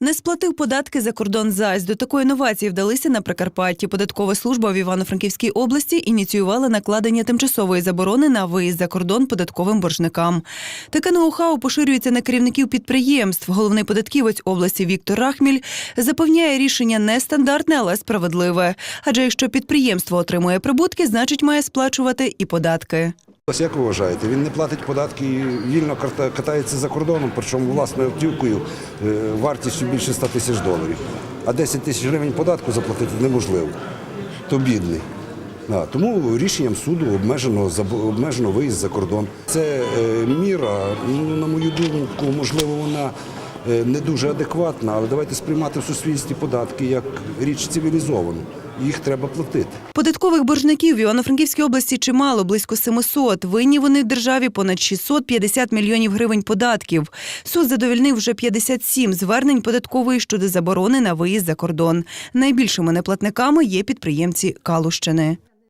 Не сплатив податки за кордон зась. До такої новації вдалися на Прикарпатті. Податкова служба в Івано-Франківській області ініціювала накладення тимчасової заборони на виїзд за кордон податковим боржникам. Таке ноу-хау поширюється на керівників підприємств. Головний податківець області Віктор Рахміль запевняє рішення нестандартне, але справедливе. Адже якщо підприємство отримує прибутки, значить має сплачувати і податки. Як ви вважаєте, він не платить податки і вільно катається за кордоном, причому власною автівкою е, вартістю більше 100 тисяч доларів. А 10 тисяч гривень податку заплатити неможливо. То бідний. Да, тому рішенням суду обмежено, обмежено виїзд за кордон. Це е, міра, ну, на мою думку, можливо, вона е, не дуже адекватна, але давайте сприймати в суспільстві податки як річ цивілізовану. Їх треба платити. Податкових боржників в Івано-Франківській області чимало, близько 700. Винні вони державі понад 650 мільйонів гривень податків. Суд задовільнив вже 57 звернень податкової щодо заборони на виїзд за кордон. Найбільшими неплатниками є підприємці Калущини.